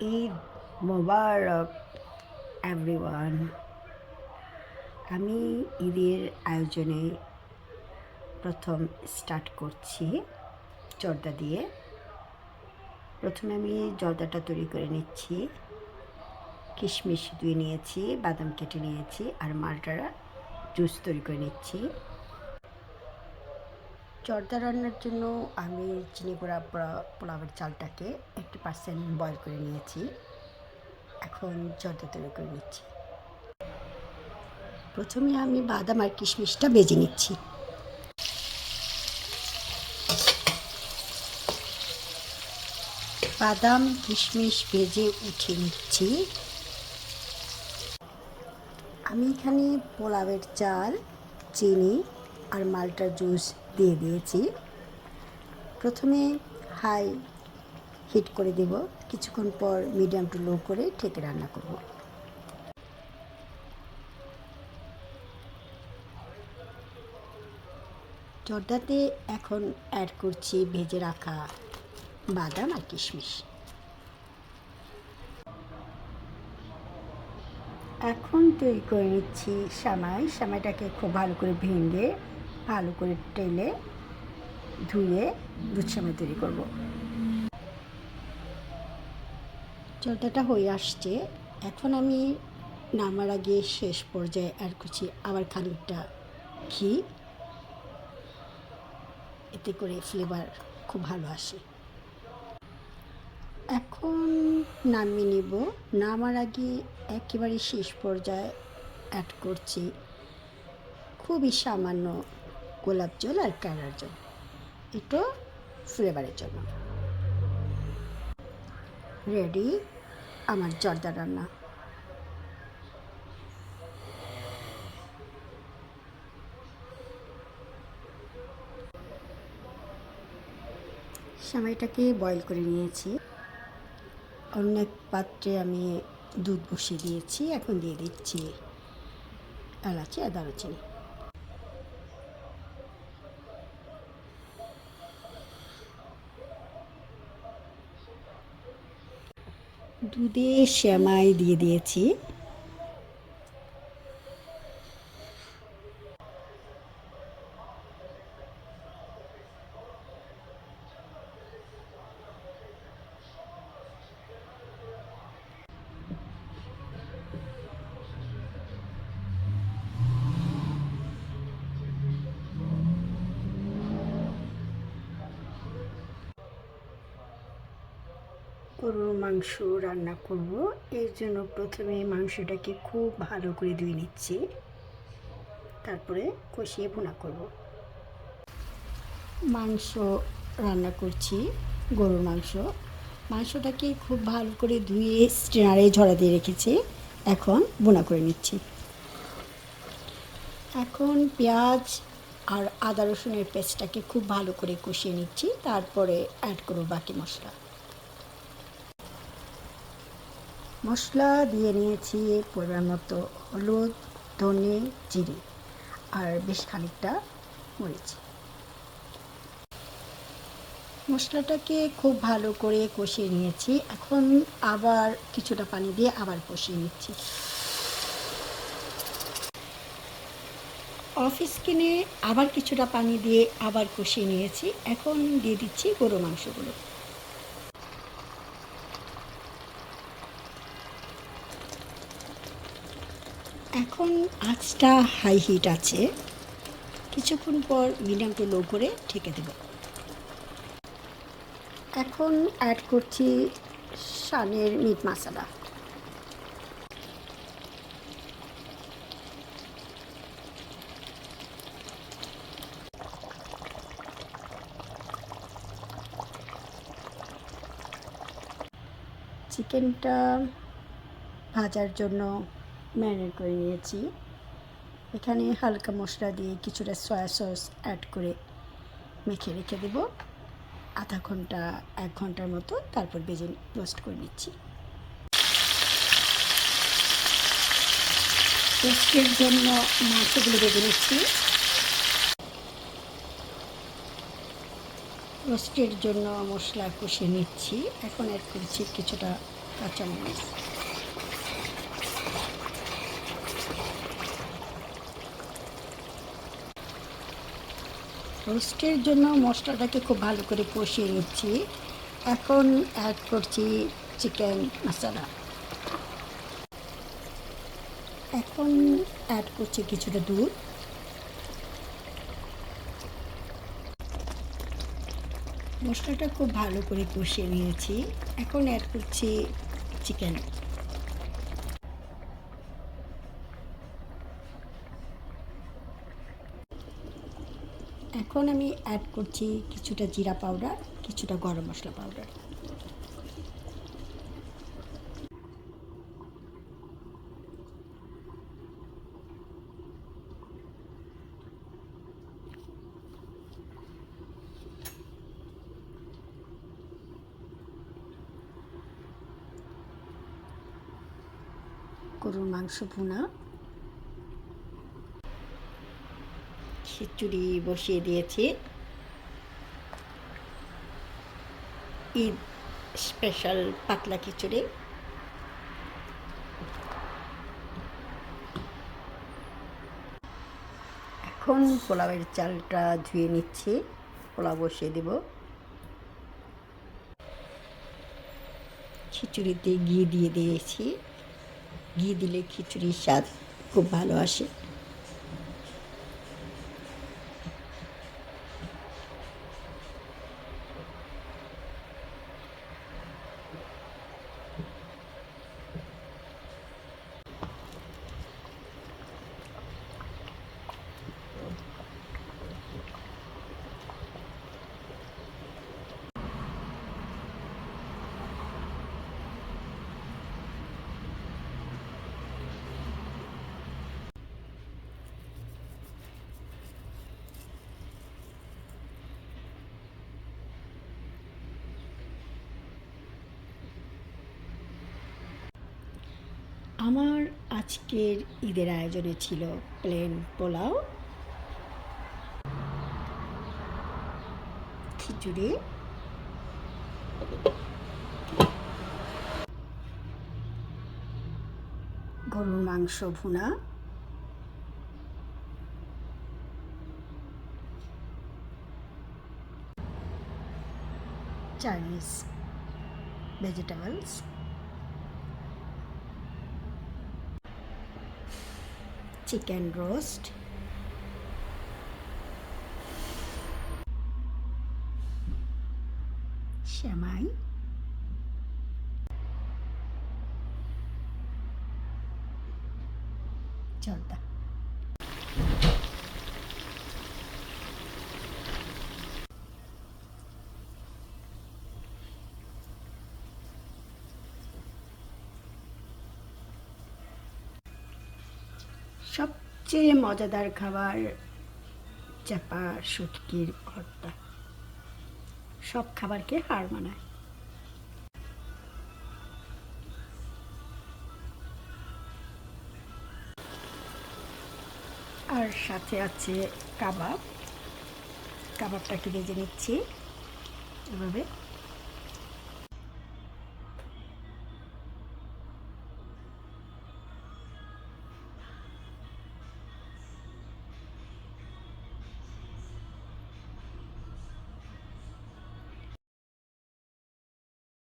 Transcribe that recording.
ঈদ মোবারক everyone আমি ঈদের আয়োজনে প্রথম স্টার্ট করছি জর্দা দিয়ে। প্রথমে আমি জর্দাটা তৈরি করে নিচ্ছি। কিশমিশ ধুয়ে নিয়েছি, বাদাম কেটে নিয়েছি, আর মালটার জুস তৈরি করে নিচ্ছি। জর্দা রান্নার জন্য আমি চিনি গুঁড়া পোলাওয়ের চালটাকে এইটটি পার্সেন্ট বয়ল করে নিয়েছি। এখন জর্দা তৈরি করে নিচ্ছি। প্রথমে আমি বাদাম আর কিশমিশটা বেজে নিচ্ছি। বাদাম, কিশমিশ ভেজে উঠে নিচ্ছি। আমি এখানে পোলাওয়ের চাল, চিনি আর মালটার জুস দিয়ে দিয়েছি। প্রথমে হাই হিট করে দেব। কিছুক্ষণ পর মিডিয়াম টু লো করে ঠেকে রান্না করব। জর্দাতে এখন অ্যাড করছি ভেজে রাখা বাদাম আর কিশমিশ। এখন তৈরি করে নিচ্ছি সামাই। সামাইটাকে খুব ভালো করে ভেঙে ভালো করে টেলে ধুয়ে দুধ সামাই তৈরি করব। জর্দাটা হয়ে আসছে। এখন আমি নামার আগে শেষ পর্যায়ে অ্যাড করছি আবার খানিকটা ঘি। এতে করে ফ্লেভার খুব ভালো আসে। এখন নামিয়ে নেব। নামার আগে একেবারে শেষ পর্যায়ে অ্যাড করছি খুবই সামান্য গোলাপ জল আর কালার জল। এটা ফ্লেভারের জন্য। রেডি আমার জর্দা রান্না। সামাইটাকে বয়েল করে নিয়েছি। অন্য এক পাত্রে আমি দুধ বসিয়ে দিয়েছি। এখন দিয়ে দিচ্ছি এলাচি আর দারুচিনি। দুধে শ্যামাই দিয়ে দিয়েছি। গরুর মাংস রান্না করব। এর জন্য প্রথমে মাংসটাকে খুব ভালো করে ধুয়ে নিচ্ছি। তারপরে কষিয়ে ভুনা করব। মাংস রান্না করছি, গরুর মাংস। মাংসটাকে খুব ভালো করে ধুয়ে স্ট্রেনারে ঝরা দিয়ে রেখেছি। এখন বোনা করে নিচ্ছি। এখন পেঁয়াজ আর আদা রসুনের পেস্টটাকে খুব ভালো করে কষিয়ে নিচ্ছি। তারপরে অ্যাড করব বাকি মশলা। মশলা দিয়ে নিয়েছি পরিমাণ মতো হলুদ, ধনে জিরে আর বেশ খানিকটা মরিচ। মশলাটাকে খুব ভালো করে কষিয়ে নিয়েছি। এখন আবার কিছুটা পানি দিয়ে আবার কষিয়ে নিচ্ছি। অফিস কিনে আবার কিছুটা পানি দিয়ে আবার কষিয়ে নিয়েছি। এখন দিয়ে দিচ্ছি গরু মাংসগুলো। এখন আঁচটা হাই হিট আছে। কিছুক্ষণ পর মিডিয়াম লো করে ঢেকে দেব। এখন অ্যাড করছি শানের মিট মশলা চিকেনটা ভাজার জন্য ম্যারিনেট করে নিয়েছি। এখানে হালকা মশলা দিয়ে কিছুটা সয়া সস অ্যাড করে মেখে রেখে দেব। আধা ঘণ্টা, এক ঘণ্টার মতো তারপর বেজে রোস্ট করে নিচ্ছি। রোস্টের জন্য মাংসগুলো বেজে নিচ্ছি। রোস্টের জন্য মশলা কষে নিচ্ছি। এখন অ্যাড করছি কিছুটা কাঁচামরিচ। রোস্টের জন্য মশলাটাকে খুব ভালো করে কষিয়ে নিচ্ছি। এখন অ্যাড করছি চিকেন মশলা এখন অ্যাড করছি কিছুটা দুধ। মশলাটা খুব ভালো করে কষিয়ে নিয়েছি। এখন অ্যাড করছি চিকেন এখন আমি অ্যাড করছি কিছুটা জিরা পাউডার কিছুটা গরম মশলা পাউডার গরুর মাংস ভুনা। খিচুড়ি বসিয়ে দিয়েছি। ঈদ স্পেশাল পাতলা খিচুড়ি। এখন পোলাওয়ের চালটা ধুয়ে নিচ্ছি। পোলাও বসিয়ে দেব। খিচুড়িতে ঘি দিয়ে দিয়েছি। ঘি দিলে খিচুড়ির স্বাদ খুব ভালো আসে। আমার আজকের ঈদের আয়োজনে ছিল প্লেন পোলাও খিচুড়ি গরুর মাংস ভুনা চাইনিজ ভেজিটেবলস চিকেন রোস্ট শ্যামাই জর্দা সবচেয়ে মজাদার খাবার চাপা শুটকির ভর্তা। সব খাবারকে হার মানায়। আর সাথে আছে কাবাব। কাবাবটাকে ভেজে নিচ্ছি। এভাবে।